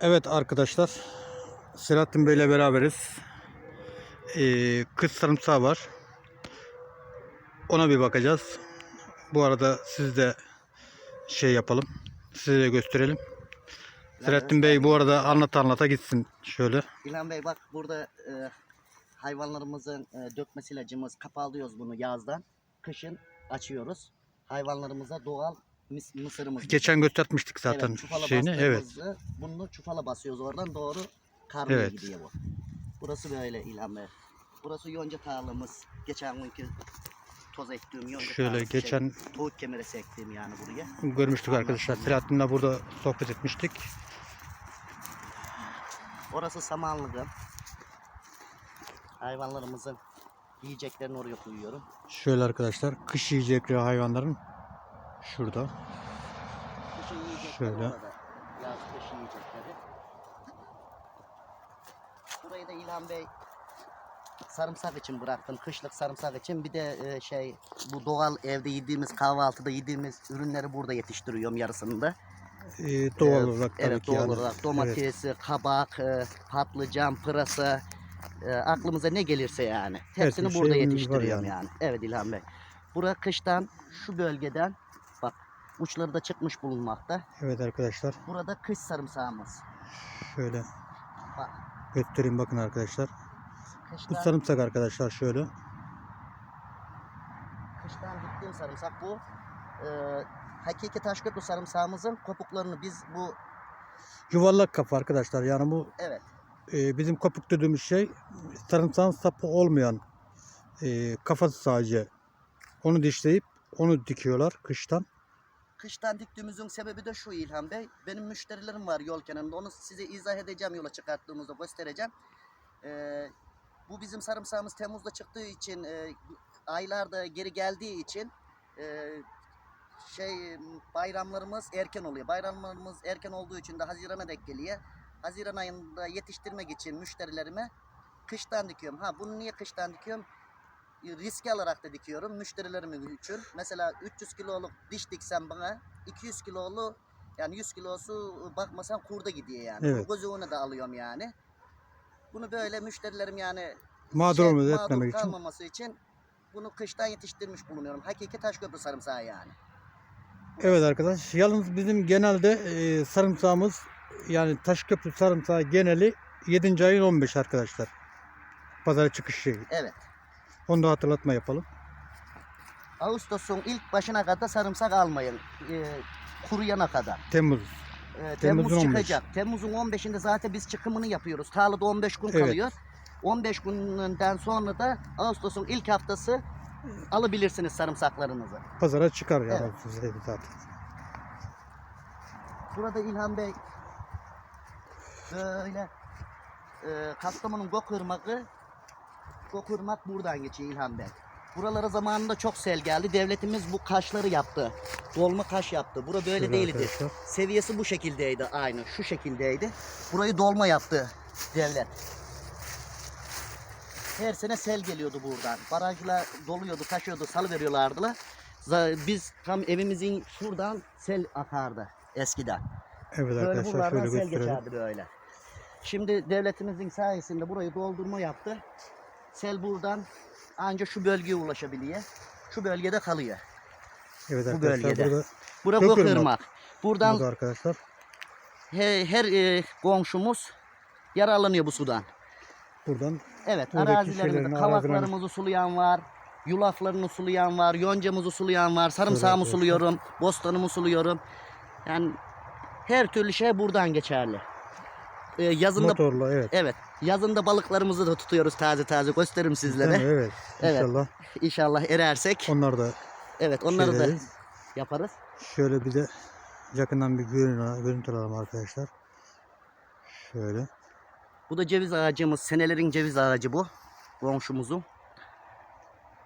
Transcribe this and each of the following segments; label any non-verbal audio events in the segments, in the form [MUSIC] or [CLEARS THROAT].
Evet arkadaşlar. Selahattin Bey ile beraberiz. Ee, kız sarımsağı var. Ona bir bakacağız. Bu arada siz de şey yapalım. Size de gösterelim. Selahattin Bey bu arada anlata anlata gitsin şöyle. İlhan Bey bak burada e, hayvanlarımızın e, dökmesi ilacımız kapalıyoruz bunu yazdan. Kışın açıyoruz. Hayvanlarımıza doğal mis, mısırımız. Geçen göstermiştik zaten evet, çufala şeyini. Evet. Bunu çufala basıyoruz oradan doğru karnıya Evet. gidiyor bu. Burası böyle İlhan Bey. Burası yonca tarlamız. Geçen günkü toz ektiğim yonca Şöyle tarlası, geçen Şey, tavuk kemeresi ektiğim yani buraya. görmüştük arkadaşlar. Selahattin'le burada sohbet etmiştik. Orası samanlığı. Hayvanlarımızın yiyeceklerini oraya koyuyorum. Şöyle arkadaşlar kış yiyecekleri hayvanların şurada. Kışın yiyecekleri Şöyle. orada. Yaz kış yiyecekleri. Burayı da İlhan Bey sarımsak için bıraktım. Kışlık sarımsak için. Bir de e, şey bu doğal evde yediğimiz kahvaltıda yediğimiz ürünleri burada yetiştiriyorum yarısını da. Ee, doğal Ee, olarak tabii evet ki doğal yani. olarak Evet. domatesi, kabak, e, patlıcan, pırasa e, aklımıza ne gelirse yani. Hepsini bir burada var yetiştiriyorum yani. yani. Evet İlhan Bey. Bura kıştan şu bölgeden uçları da çıkmış bulunmakta. Evet arkadaşlar. Burada kış sarımsağımız. Şöyle Bak göstereyim bakın arkadaşlar. Bu kıştan, sarımsak arkadaşlar şöyle. kıştan diktiğim sarımsak bu. E, hakiki taşköprü sarımsağımızın kopuklarını biz bu Yuvarlak kafa arkadaşlar. Yani bu evet e, bizim kopuk dediğimiz şey sarımsağın sapı olmayan e, kafası sadece. Onu dişleyip onu dikiyorlar kıştan. Kıştan diktiğimizin sebebi de şu İlhan Bey. Benim müşterilerim var yol kenarında. Onu size izah edeceğim yola çıkarttığımızda göstereceğim. Ee, bu bizim sarımsağımız Temmuz'da çıktığı için e, aylarda geri geldiği için e, şey bayramlarımız erken oluyor. Bayramlarımız erken olduğu için de Haziran'a denk geliyor. Haziran ayında yetiştirmek için müşterilerime kıştan dikiyorum. Ha bunu niye kıştan dikiyorum? Riski alarak da dikiyorum müşterilerim için. Mesela 300 kiloluk diş diksem bana 200 kilolu yani 100 kilosu bakmasan kurda gidiyor yani. Evet. Gözüne de alıyorum yani. Bunu böyle müşterilerim yani Mağdur şey, mağdur etmemek için. kalmaması için bunu kıştan yetiştirmiş bulunuyorum. Hakiki Taşköprü sarımsağı yani. Evet arkadaş. Yalnız bizim genelde e, sarımsağımız yani Taşköprü sarımsağı geneli 7. ayın 15 arkadaşlar. Pazara çıkış şeyi. Evet. Onu da hatırlatma yapalım. Ağustos'un ilk başına kadar sarımsak almayın. Ee, kuruyana kadar. Temmuz. Temmuz'un Temmuz 15. çıkacak. Temmuz'un 15'inde zaten biz çıkımını yapıyoruz. Tarlada 15 gün Evet. kalıyor. 15 günden sonra da Ağustos'un ilk haftası alabilirsiniz sarımsaklarınızı. Pazara çıkar yani Evet. size zaten. Burada İlhan Bey böyle e, Kastamonu'nun Gokırmak'ı Gokırmak buradan geçiyor İlhan Bey. Buralara zamanında çok sel geldi. Devletimiz bu kaşları yaptı. Dolma kaş yaptı. Bura böyle Şöyle değildi. arkadaşlar. Seviyesi bu şekildeydi aynı. Şu şekildeydi. Burayı dolma yaptı devlet. Her sene sel geliyordu buradan. Barajla doluyordu, taşıyordu, salı veriyorlardı. Biz tam evimizin şuradan sel akardı eskiden. Evet Böyle arkadaşlar şöyle sel gösterelim. geçerdi böyle. Şimdi devletimizin sayesinde burayı doldurma yaptı. Sel buradan ancak şu bölgeye ulaşabiliyor. Şu bölgede kalıyor. Evet bu arkadaşlar bölgede. burada Bura Gökırmak. Buradan burada arkadaşlar. he- her e, komşumuz yararlanıyor bu sudan. Buradan Evet Buradaki arazilerimizde kavaklarımızı sulayan var. Yulaflarını sulayan var. Yoncamızı sulayan var. Sarımsağımı suluyorum. Bostanımı suluyorum. Yani her türlü şey buradan geçerli. Ee, yazında motorla evet. evet yazında balıklarımızı da tutuyoruz taze taze gösteririm sizlere. Evet. [LAUGHS] Evet. İnşallah İnşallah erersek onlar da evet onları da yaparız. Şöyle bir de yakından bir görün, görüntü alalım arkadaşlar. Şöyle. Bu da ceviz ağacımız. Senelerin ceviz ağacı bu. Komşumuzun.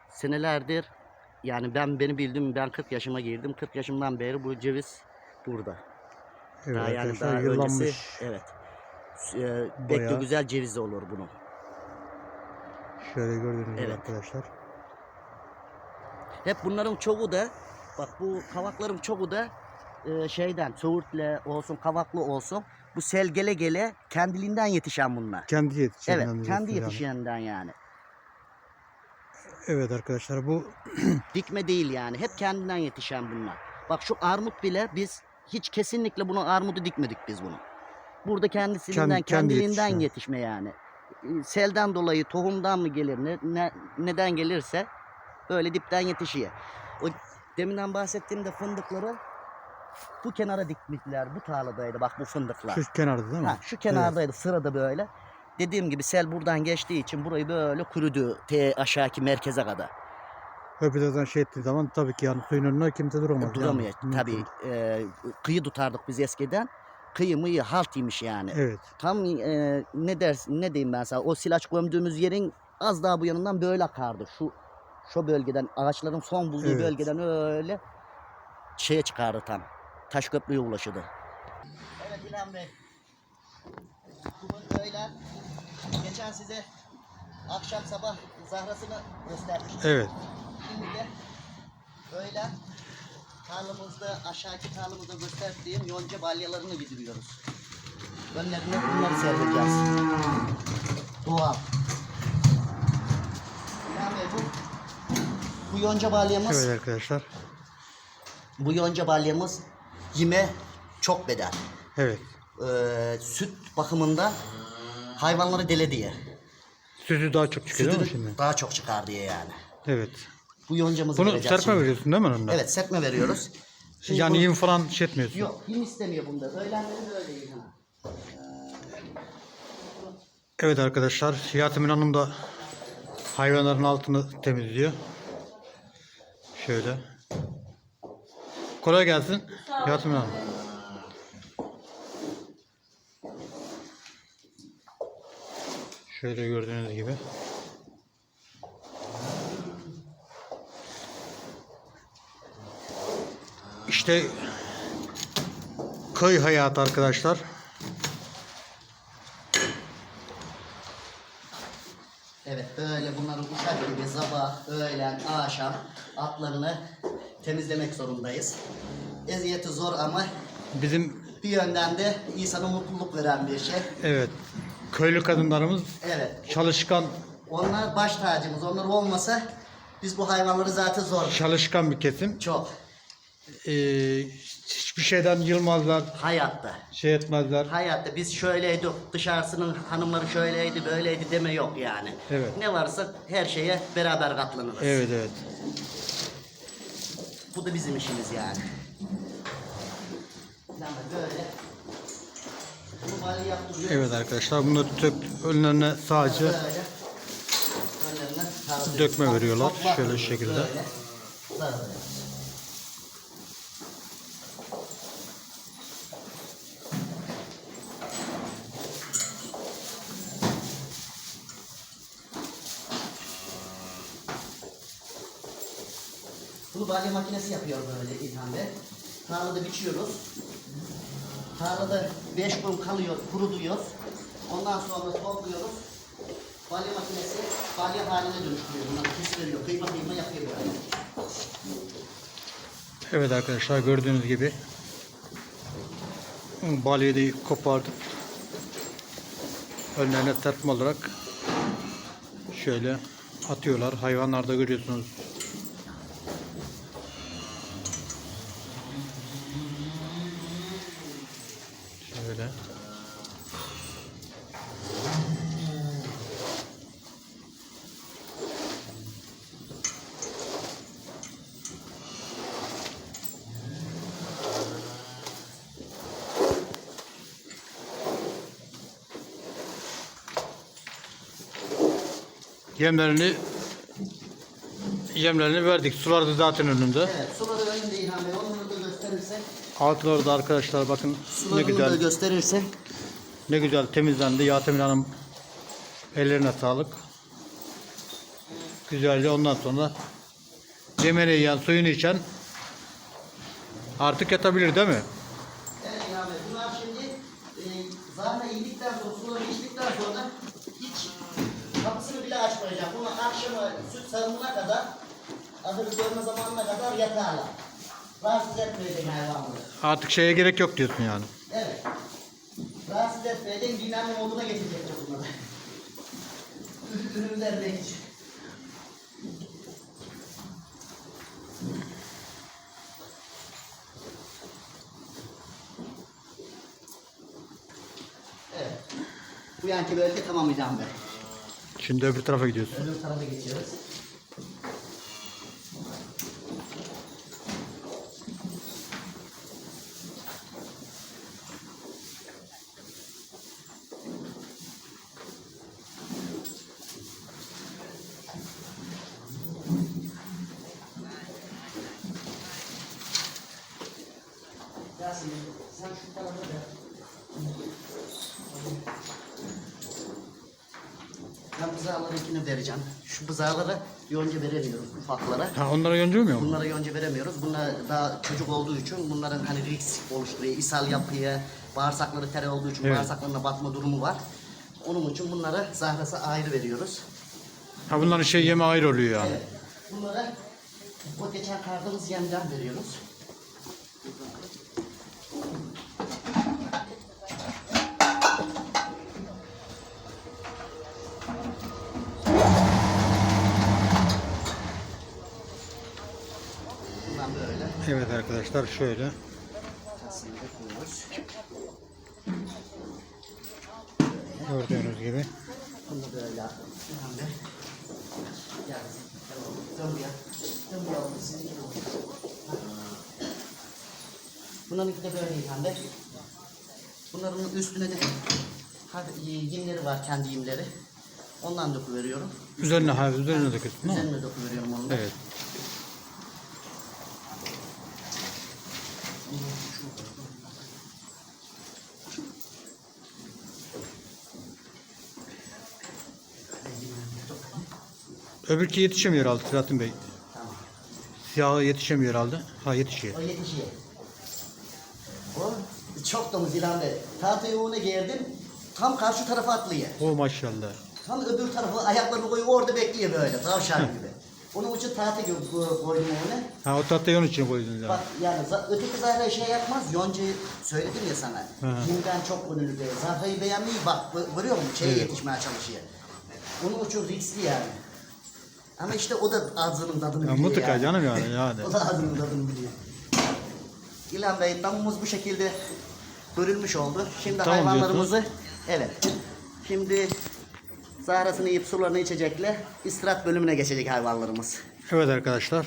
Senelerdir yani ben beni bildim ben 40 yaşıma girdim. 40 yaşımdan beri bu ceviz burada. Evet daha yani daha yıllanmış. öncesi evet. Ee, de Bayağı. güzel cevizi olur bunun. Şöyle gördüğünüz gibi Evet. arkadaşlar. Hep bunların çoğu da bak bu kavakların çoğu da e, şeyden Söğürtle olsun Kavaklı olsun bu sel gele gele kendiliğinden yetişen bunlar. Kendi yetişeninden Evet kendi diyorsun yani. yani. Evet arkadaşlar bu [CLEARS THROAT] Dikme değil yani. Hep kendinden yetişen bunlar. Bak şu armut bile biz hiç kesinlikle bunu armudu dikmedik biz bunu. Burada kendisinden Kendi- kendi kendiliğinden yetişiyor. yetişme yani. Ee, Selden dolayı tohumdan mı gelir ne, ne- neden gelirse böyle dipten yetişiyor. O deminden bahsettiğimde fındıkları bu kenara dikmişler. Bu tarladaydı bak bu fındıklar. şu kenarda değil mi? Ha, şu kenardaydı sırada böyle. Dediğim gibi sel buradan geçtiği için burayı böyle kurudu te aşağıki merkeze kadar. Öpüden şey ettiği zaman tabii ki yani suyun önüne kimse duramaz. yani. Duramıyor Mümkün. tabii. e, kıyı tutardık biz eskiden. Kıyı mıyı halt imiş yani. Evet. Tam e, ne dersin ne diyeyim ben sana o silaç gömdüğümüz yerin az daha bu yanından böyle akardı. Şu şu bölgeden ağaçların son bulduğu Evet. bölgeden öyle şeye çıkardı tam. Taş köprüye ulaşırdı. Evet İlhan Bey. Bu öğlen geçen size akşam sabah zahrasını göstermiştim. Evet. Şimdi de öğlen tarlamızda aşağıki tarlamızda gösterdiğim yonca balyalarını bidiriyoruz. Önlerine bunları serpeceğiz. Doğal. Yani bu, bu yonca balyamız, Evet arkadaşlar. bu yonca balyamız yeme çok bedel. Evet. Ee, süt bakımından hayvanları dele diye. Sütü daha çok çıkıyor değil mi Sütü şimdi? daha çok çıkar diye yani. Evet. Bu yoncamızı Bunu vereceğiz serpme şimdi. veriyorsun değil mi onunla? Evet serpme veriyoruz. Şimdi Yani bu- yem falan şey etmiyorsun. Yok, kim istemiyor bunda? Öğlenleri de öyle yine. Evet arkadaşlar, Yasemin Hanım da hayvanların altını temizliyor. Şöyle. Kolay gelsin Yasemin Hanım. Şöyle gördüğünüz gibi. İşte köy hayatı arkadaşlar. Evet, böyle bunların uşak gibi sabah, öğlen, akşam atlarını temizlemek zorundayız. Eziyeti zor ama Bizim bir yönden de insana mutluluk veren bir şey. evet köylü kadınlarımız Evet, çalışkan onlar baş tacımız. Onlar olmasa biz bu hayvanları zaten zor. çalışkan bir kesim. Çok. Ee, hiçbir şeyden yılmazlar, Hayatta. şey etmezler. Hayatta biz şöyleydik, dışarısının hanımları şöyleydi, böyleydi deme yok yani. Evet. Ne varsa her şeye beraber katlanırız. Evet evet. Bu da bizim işimiz yani. Yani böyle bu bali yaptırıyor. Evet arkadaşlar bunu tök önlerine sadece Böyle önlerine. Dökme veriyorlar. Şöyle şekilde. Böyle sarılıyor. Balya makinesi yapıyor böyle İlhan Bey. Tarlada biçiyoruz. Tarlada 5 gün kalıyor, kuruluyoruz. Ondan sonra topluyoruz. Balya makinesi balya haline dönüştürüyor. Bunları kestiriyor. Kıyma kıyma yapıyor böyle. evet arkadaşlar gördüğünüz gibi balyayı da kopardık. Önlerine serpme olarak şöyle atıyorlar. Hayvanlarda görüyorsunuz. Şöyle. Yemlerini yemlerini verdik. Sular da zaten önünde. Evet, suları önünde İlhan Bey. Onları da gösterirsek, Altları da arkadaşlar bakın ne sularını da güzel gösterirsek ne güzel temizlendi. Yasemin Hanım ellerine sağlık. Güzelce ondan sonra yemeğini yiyen, suyunu içen artık yatabilir değil mi? Evet İlhan Bey, bunlar şimdi e, zahra indikten sonra, suları içtikten sonra hiç kapısını bile açmayacak. Ahırı görme zamanına kadar yatarlar. Rahatsız etmeyecek hayvanları. Artık şeye gerek yok diyorsun yani. Evet. Rahatsız etmeyecek dinlenme moduna geçecekler bunları. Ürünlerine geç. Evet. Bu yanki bölge tamamlayacağım ben. Şimdi öbür tarafa gidiyorsun. Öbür tarafa geçiyoruz. Bızağlarınkini vereceğim. Şu bızağlara yonca veremiyoruz ufaklara. Ha onlara yoncuğumuyor mu? Bunlara yonca veremiyoruz. Bunlar daha çocuk olduğu için bunların hani risk oluşturuyor. ishal yapıyor. Bağırsakları ter olduğu için Evet. bağırsaklarına batma durumu var. Onun için bunlara zahrası ayrı veriyoruz. Ha bunların şey yeme ayrı oluyor yani. Evet. Bunlara o geçen kardığımız yemden veriyoruz. Evet arkadaşlar şöyle. Gördüğünüz gibi. Bunu böyle. Bunlarınki de böyle İlhan Bey. Bunların üstüne de hadi, yimleri var kendi yimleri. Ondan döküveriyorum. Üzerine ha üzerine döküyorsun? Üzerine döküveriyorum onu. Evet. Öbürki yetişemiyor herhalde Selahattin Bey. Tamam. Siyahı yetişemiyor herhalde. Ha yetişiyor. O yetişiyor. O çok domuz İlhan Bey. Tahta yoğuna girdim. Tam karşı tarafa atlıyor. O maşallah. Tam öbür tarafı ayaklarını koyup orada bekliyor böyle tavşan gibi. Onun için tahta koydum onu. Ha o tahtayı onun için koydunuz yani. Bak yani öteki Zahra şey yapmaz. Yonca'yı söyledim ya sana. Kimden çok gönüllü değil. Zahra'yı beğenmeyi bak gö- görüyor musun? Şeye Evet. yetişmeye çalışıyor. Onun için riskli yani. Ama işte o da ağzının tadını Ya biliyor mutlaka yani. canım yani [LAUGHS] yani. o da ağzının tadını biliyor. İlhan Bey damımız bu şekilde bölünmüş oldu. Şimdi Tamam hayvanlarımızı evet. Şimdi Zahra'sını yiyip sularını içecekler. İstirahat bölümüne geçecek hayvanlarımız. Evet arkadaşlar.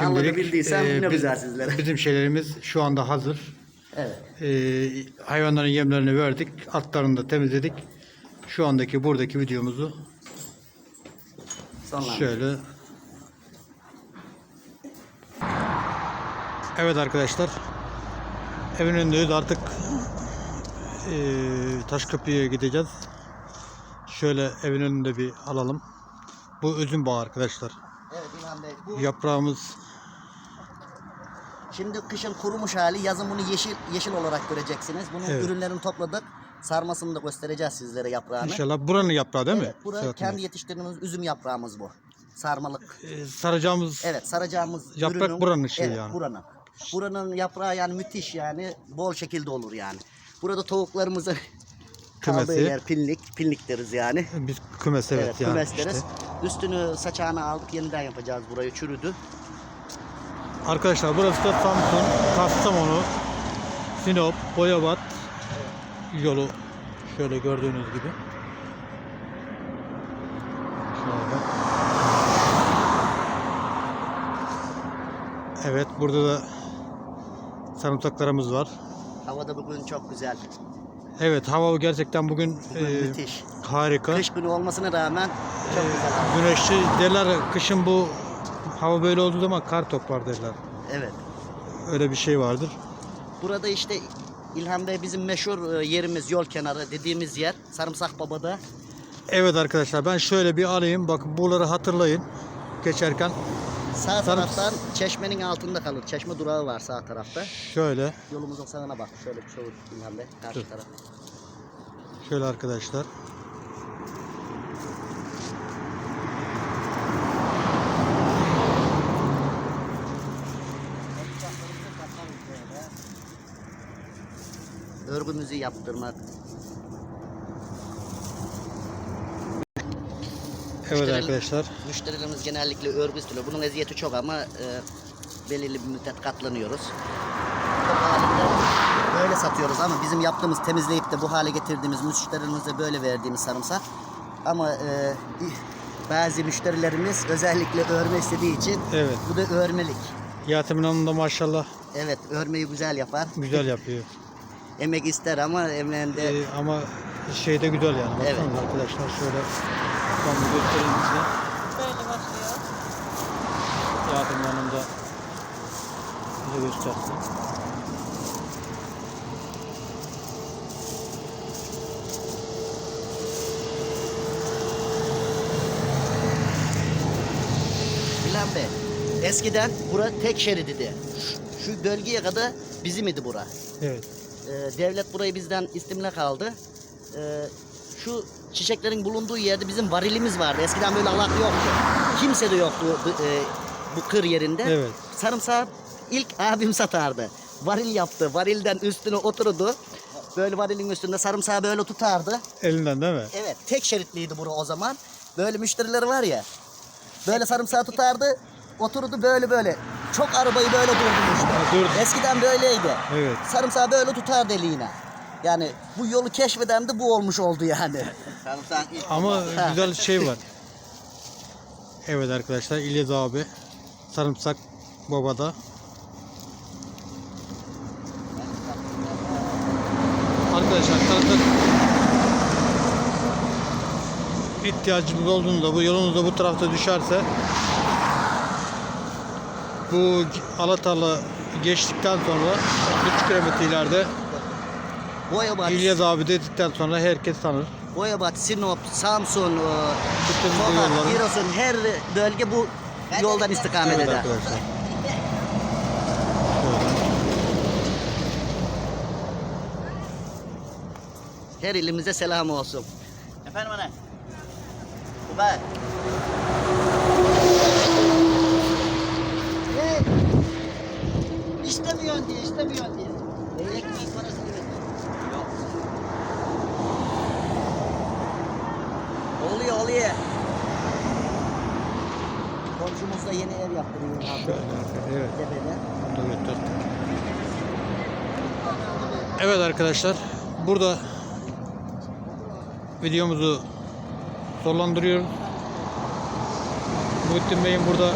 Anlatabildiysem ne biz- güzel sizlere. [LAUGHS] Bizim şeylerimiz şu anda hazır. Evet. Ee, hayvanların yemlerini verdik. Altlarını da temizledik. Şu andaki buradaki videomuzu Sonlandı. şöyle Evet arkadaşlar evin önündeyiz artık eee Taşköprü'ye gideceğiz şöyle evin önünde bir alalım bu üzüm bağı arkadaşlar Evet İlhan Bey. Bu yaprağımız şimdi kışın kurumuş hali, yazın bunu yeşil yeşil olarak göreceksiniz. Bunun Evet. ürünlerini topladık. Sarmasını da göstereceğiz sizlere yaprağını. inşallah buranın yaprağı değil mi? Evet, bura kendi Bey? yetiştirdiğimiz üzüm yaprağımız bu. Sarmalık. Ee, saracağımız Evet, saracağımız Yaprak ürünün- buranın şeyi evet, yani. buranın. Buranın yaprağı yani müthiş yani. Bol şekilde olur yani. Burada tavuklarımızın [LAUGHS] kaldığı Kümesi. yer pinlik. Pinlik deriz yani. biz kümes evet, Evet, yani kümes işte. deriz. Üstünü saçağını aldık yeniden yapacağız burayı çürüdü. Arkadaşlar burası da Samsun, Kastamonu, Sinop, Boyabat yolu şöyle gördüğünüz gibi. Şöyle. Evet burada da sarımsaklarımız var. Havada bugün çok güzel. Evet hava gerçekten bugün Bugün e, müthiş. harika. Kış günü olmasına rağmen çok güzel. hava. Güneşli derler kışın bu hava böyle olduğu zaman kar toplar derler. Evet. Öyle bir şey vardır. Burada işte İlhan Bey bizim meşhur e, yerimiz yol kenarı dediğimiz yer Sarımsak Baba'da. Evet arkadaşlar ben şöyle bir alayım. Bakın buraları hatırlayın. Geçerken Sağ Sarımsak- taraftan çeşmenin altında kalır. Çeşme durağı var sağ tarafta. şöyle Yolumuzun sağına bak. Şöyle bir şey İlhan Bey. Karşı Dur. taraf. şöyle arkadaşlar. Örgümüzü yaptırmak. Evet Müşteriler- arkadaşlar. Müşterilerimiz genellikle örgü istiyor. Bunun eziyeti çok ama e, belirli bir müddet katlanıyoruz. Böyle satıyoruz ama bizim yaptığımız temizleyip de bu hale getirdiğimiz müşterilerimize böyle verdiğimiz sarımsak. Ama e, bazı müşterilerimiz özellikle örme istediği için Evet. bu da örmelik. Yasemin Hanım da maşallah Evet örmeyi güzel yapar. güzel yapıyor. Emek ister ama emeğinde Ee, ama şey de güzel yani. Baksanıza Evet. arkadaşlar şöyle bir göstereyim size. Böyle başlıyor. Yasemin Hanım da bize göstersin. Bilal Bey, eskiden bura tek şeridiydi. Şu, şu bölgeye kadar bizim idi bura. Evet. Ee, devlet burayı bizden istimlak aldı. Ee, şu çiçeklerin bulunduğu yerde bizim varilimiz vardı. Eskiden böyle alak yoktu. Kimse de yoktu bu, e, bu kır yerinde. Evet. Sarımsağı ilk abim satardı. Varil yaptı. Varilden üstüne oturdu. Böyle varilin üstünde sarımsağı böyle tutardı. Elinden değil mi? Evet, tek şeritliydi bura o zaman. Böyle müşterileri var ya. Böyle sarımsağı tutardı. Oturdu böyle böyle. Çok arabayı böyle durdurmuştu. Ha, durdu. Eskiden böyleydi. Evet. Sarımsağı böyle tutardı eliyle. Yani bu yolu keşfeden de bu olmuş oldu yani. Ama güzel şey var. Evet arkadaşlar İlyas abi sarımsak babada. Arkadaşlar sarımsak ihtiyacımız olduğunda bu yolunuzda bu tarafta düşerse bu Alatalı geçtikten sonra 3 kilometre ileride Boyabat, İlyas abi dedikten sonra herkes tanır. Boyabat, Sinop, Samsun, e, Tokat, Giresun her bölge bu yoldan istikamet Evet eder. arkadaşlar. Her ilimize selam olsun. Efendim anne. Baba. İstemiyorsun diye, istemiyorsun diye. Ekmek parası diyor. Yok. Oluyor, oluyor. Komşumuz da yeni ev yaptırıyor. Şöyle. Evet. Tepede. Gösterdik. Evet arkadaşlar. Burada videomuzu sonlandırıyoruz. Muhittin Bey'in burada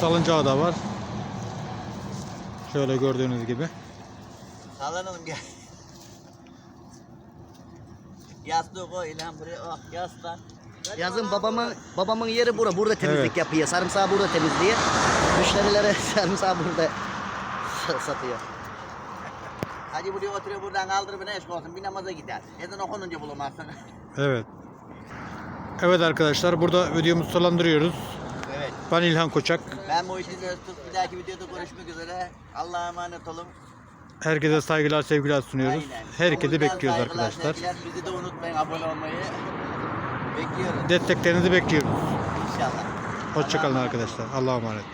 salıncağı da var. Şöyle gördüğünüz gibi. Sallanalım gel. Yastığı koy lan buraya. Oh yaslan. Yazın babamın babamın yeri bura. Burada temizlik Evet. yapıyor. Sarımsağı burada temizliyor. Müşterilere [LAUGHS] sarımsağı burada sa- satıyor. Hacı buraya oturuyor buradan kaldırıp ne eşk olsun bir namaza gider. Ezan okununca bulamazsın. Evet. Evet arkadaşlar burada videomuzu sonlandırıyoruz. Ben İlhan Koçak. Ben Muhittin Öztürk. Bir dahaki videoda görüşmek üzere. Allah'a emanet olun. Herkese saygılar sevgiler sunuyoruz. Aynen. Herkese bekliyoruz arkadaşlar. sevgiler. Bizi de unutmayın abone olmayı. Bekliyoruz Desteklerinizi bekliyoruz. inşallah. Hoşçakalın arkadaşlar. Allah'a emanet.